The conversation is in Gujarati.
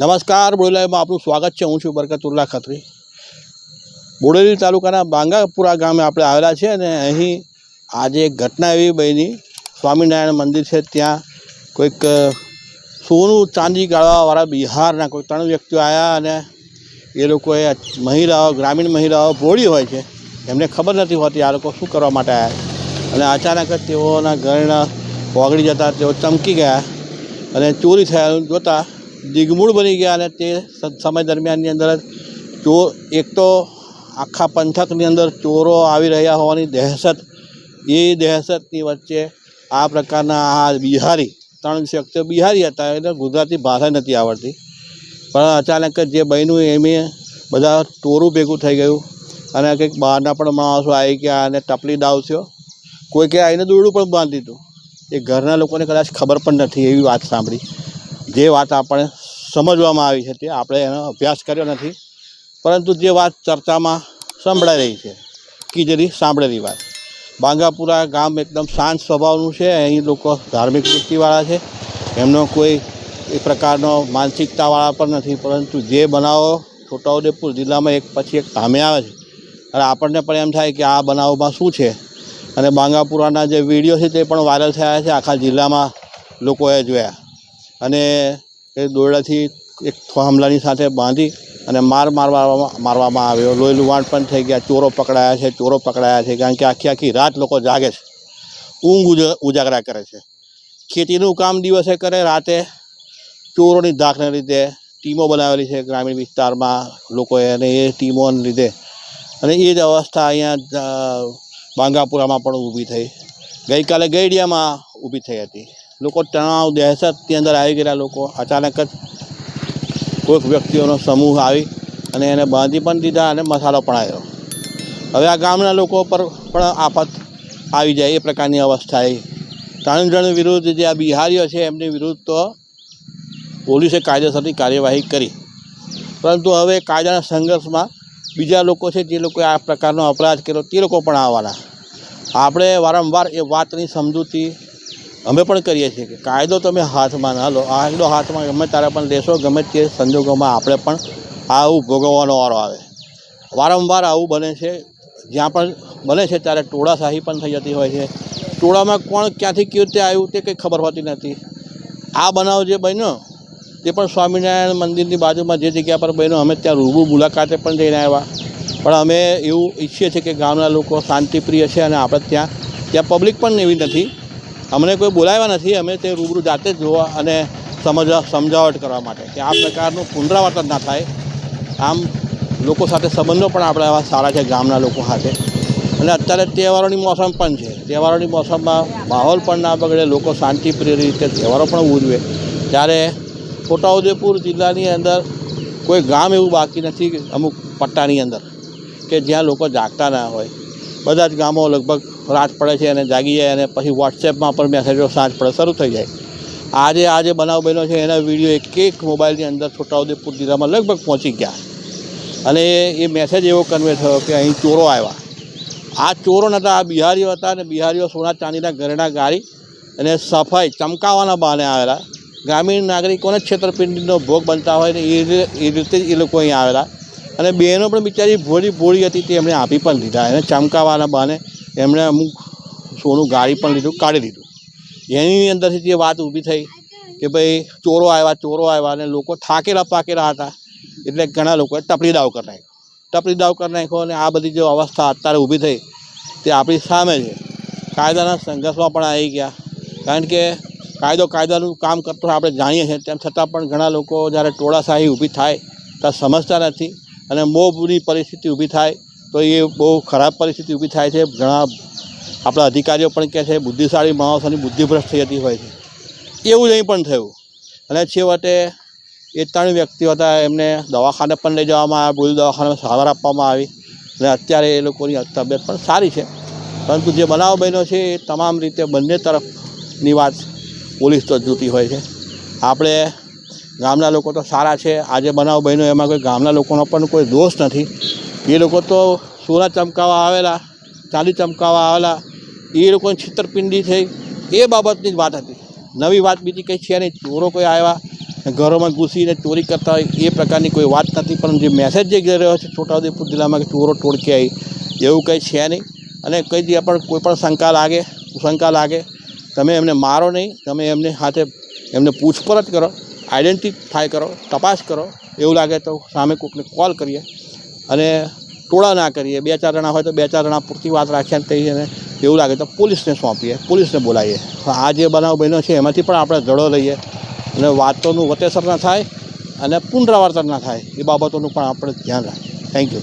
નમસ્કાર બોડેલાઈમાં આપનું સ્વાગત છે. હું છું બરકતુલ્લા ખત્રી. બોડેલી તાલુકાના બાંગાપુરા ગામે આપણે આવેલા છે અને અહીં આજે એક ઘટના એવી બની. સ્વામિનારાયણ મંદિર છે. ત્યાં કોઈક સોનું ચાંદી ગાળવાવાળા બિહારના કોઈ ત્રણ વ્યક્તિઓ આવ્યા અને એ લોકોએ મહિલાઓ, ગ્રામીણ મહિલાઓ ભોળી હોય છે. એમને ખબર નથી હોતી આ લોકો શું કરવા માટે આવ્યા અને અચાનક જ તેઓના ઘરના ઓગળી જતા તેઓ ચમકી ગયા અને ચોરી થયાનું જોતાં દિગમૂળ બની ગયા અને તે સમય દરમિયાનની અંદર ચોર એક તો આખા પંથકની અંદર ચોરો આવી રહ્યા હોવાની દહેશત, એ દહેશતની વચ્ચે આ પ્રકારના આ બિહારી, ત્રણ વ્યક્તિઓ બિહારી હતા એટલે ગુજરાતી ભાષા નથી આવડતી. પણ અચાનક જ બન્યું એમે બધા ટોરું ભેગું થઈ ગયું અને કંઈક બહારના પણ માણસો આવી ગયા અને ટપલી દાવ થયો. કોઈ કે આવીને દોરડું પણ બાંધી દીધું. એ ઘરના લોકોને કદાચ ખબર પણ નથી એવી વાત સાંભળી. જે વાત આપણે સમજવામાં આવી છે તે આપણે એનો અભ્યાસ કર્યો નથી. પરંતુ જે વાત ચર્ચામાં સંભળાઈ રહી છે કીધેલી સાંભળેલી વાત. બાંગાપુરા ગામ એકદમ શાંત સ્વભાવનું છે, અહીં લોકો ધાર્મિક વૃત્તિવાળા છે. એમનો કોઈ એ પ્રકારનો માનસિકતાવાળા પણ નથી, પરંતુ જે બનાવો છોટાઉદેપુર જિલ્લામાં એક પછી એક સામે આવે છે. અને આપણને પણ એમ થાય કે આ બનાવમાં શું છે? અને બાંગાપુરાના જે વીડિયો છે તે પણ વાયરલ થયા છે, આખા જિલ્લામાં લોકોએ જોયા. અને એ દોરડાથી એક થાંભલાની સાથે બાંધી અને માર મારવામાં મારવામાં આવ્યો. લોહી લુવાણ પણ થઈ ગયા. ચોરો પકડાયા છે, ચોરો પકડાયા છે, કારણ કે આખી આખી રાત લોકો જાગે છે. ઊંઘ ઉજ- ઉજાગરા કરે છે. ખેતીનું કામ દિવસે કરે, રાતે ચોરોની ધાકને લીધે ટીમો બનાવેલી છે ગ્રામીણ વિસ્તારમાં લોકોએ અને એ ટીમોને લીધે. અને એ જ અવસ્થા અહીંયા બાંગાપુરામાં પણ ઊભી થઈ. ગઈકાલે ગઈડિયામાં ઊભી થઈ હતી. લોકો તણાવ, દહેશતની અંદર આવી ગયેલા લોકો. અચાનક જ કોઈક વ્યક્તિઓનો સમૂહ આવી અને એને બાંધી પણ દીધા અને મસાલો પણ આવ્યો હવે આ ગામના લોકો પર પણ આફત આવી જાય, એ પ્રકારની અવસ્થા એ. ત્રણ જણ વિરુદ્ધ જે આ બિહારીઓ છે, એમની વિરુદ્ધ તો પોલીસે કાયદેસરની કાર્યવાહી કરી. પરંતુ હવે કાયદાના સંઘર્ષમાં બીજા લોકો છે, જે લોકોએ આ પ્રકારનો અપરાધ કર્યો, તે લોકો પણ આવવાના. આપણે વારંવાર એ વાતની સમજૂતી અમે પણ કરીએ છીએ કે કાયદો તમે હાથમાં ના લો. કાયદો હાથમાં ગમે ત્યારે પણ લેશો, ગમે તે સંજોગોમાં આપણે પણ આવું ભોગવવાનો વારો આવે. વારંવાર આવું બને છે. જ્યાં પણ બને છે ત્યારે ટોળાશાહી પણ થઈ જતી હોય છે. ટોળામાં કોણ ક્યાંથી કેવી રીતે આવ્યું તે કંઈ ખબર હોતી નથી. આ બનાવ જે બન્યો તે પણ સ્વામિનારાયણ મંદિરની બાજુમાં જે જગ્યા પર બન્યો, અમે ત્યાં રૂબરૂ મુલાકાતે પણ જઈને આવ્યા. પણ અમે એવું ઈચ્છીએ છીએ કે ગામના લોકો શાંતિપ્રિય છે અને આપણે ત્યાં ત્યાં પબ્લિક પણ એવી નથી. અમને કોઈ બોલાવ્યા નથી. અમે તે રૂબરૂ જાતે જ જોવા અને સમજવા સમજાવટ કરવા માટે કે આ પ્રકારનું પુનરાવર્તન ના થાય. આમ લોકો સાથે સંબંધો પણ આપણે એવા સારા છે ગામના લોકો સાથે. અને અત્યારે તહેવારોની મોસમ પણ છે. તહેવારોની મોસમમાં માહોલ પણ ના બગડે, લોકો શાંતિપ્રિય રીતે તહેવારો પણ ઉજવે. ત્યારે છોટાઉદેપુર જિલ્લાની અંદર કોઈ ગામ એવું બાકી નથી અમુક પટ્ટાની અંદર કે જ્યાં લોકો જાગતા ના હોય. બધા જ ગામો લગભગ રાત પડે છે અને જાગી જાય અને પછી વોટ્સએપમાં પણ મેસેજો સાંજ પડે, શરૂ થઈ જાય. આજે આજે બનાવ બન્યો છે, એના વીડિયો એક એક મોબાઈલની અંદર છોટાઉદેપુર જિલ્લામાં લગભગ પહોંચી ગયા. અને એ મેસેજ એવો કન્વે થયો કે અહીં ચોરો આવ્યા. આ ચોરો નહોતા આ બિહારીઓ હતા અને બિહારીઓ સોના ચાંદીના ઘરેણા ગાળી અને સફાઈ ચમકાવવાના બહાને આવેલા. ગ્રામીણ નાગરિકોને છેતરપિંડીનો ભોગ બનતા હોય ને એ રીતે એ રીતે જ એ લોકો અહીં આવેલા. અને બહેનો પણ બિચારી ભોળી ભોળી હતી તે એમણે આપી પણ દીધા એને ચમકાવવાના બહાને એમણે અમુક સોનું ગાળી પણ લીધું, કાઢી દીધું એની અંદરથી જે વાત ઊભી થઈ કે ભાઈ ચોરો આવ્યા ચોરો આવ્યા અને લોકો થાકેલા પાકેલા હતા. એટલે ઘણા લોકોએ ટપલી દાવ કરી નાખ્યો. ટપલી દાવ કરી નાખ્યો અને આ બધી જે અવસ્થા અત્યારે ઊભી થઈ તે આપણી સામે છે. કાયદાના સંઘર્ષમાં પણ આવી ગયા. કારણ કે કાયદો કાયદાનું કામ કરતો આપણે જાણીએ છીએ. તેમ છતાં પણ ઘણા લોકો જ્યારે ટોળાશાહી ઊભી થાય ત્યારે સમજતા નથી. અને મોબની પરિસ્થિતિ ઊભી થાય, તો એ બહુ ખરાબ પરિસ્થિતિ ઊભી થાય છે. ઘણા આપણા અધિકારીઓ પણ કહે છે, બુદ્ધિશાળી માણસોની બુદ્ધિભ્રષ્ટ થઈ જતી હોય છે. એવું અહીં પણ થયું. અને છેવટે એ ત્રણ વ્યક્તિઓ હતા, એમને દવાખાને પણ લઈ જવામાં આવ્યા ભૂલ દવાખાનામાં સારવાર આપવામાં આવી. અને અત્યારે એ લોકોની તબિયત પણ સારી છે. પરંતુ જે બનાવ બન્યો છે, એ તમામ રીતે બંને તરફની વાત પોલીસ તો જોતી હોય છે. આપણે ગામના લોકો તો સારા છે. આજે બનાવ બન્યો, એમાં કોઈ ગામના લોકોનો પણ કોઈ દોષ નથી. એ લોકો તો સોના ચમકાવવા આવેલા, ચાંદી ચમકાવા આવેલા, એ લોકોની છેતરપિંડી થઈ. એ બાબતની જ વાત હતી. નવી વાત બીજી કંઈ છે નહીં. ચોરો કોઈ આવ્યા, ઘરોમાં ઘૂસીને ચોરી કરતા હોય, એ પ્રકારની કોઈ વાત નથી. પણ જે મેસેજ જે ગઈ રહ્યો છે છોટાઉદેપુર જિલ્લામાં કે ચોરો ટોળકી આવી, એવું કંઈ છે નહીં. અને કંઈ જે પણ કોઈ પણ શંકા લાગે શંકા લાગે, તમે એમને મારો નહીં, તમે એમની સાથે એમને પૂછપરછ કરો. આઈડેન્ટિફાય કરો, તપાસ કરો. એવું લાગે તો સામે કોકને કોલ કરીએ અને ટોળા ના કરીએ. બે ચાર જણા હોય તો બે ચાર જણા પૂરતી વાત રાખીએ તે અને એવું લાગે તો પોલીસને સોંપીએ, પોલીસને બોલાવીએ. આ જે બનાવ બન્યો છે એમાંથી પણ આપણે ધડો લઈએ અને વાતોનું વતેસર ના થાય અને પુનરાવર્તન ના થાય. એ બાબતોનું પણ આપણે ધ્યાન રાખીએ. Thank you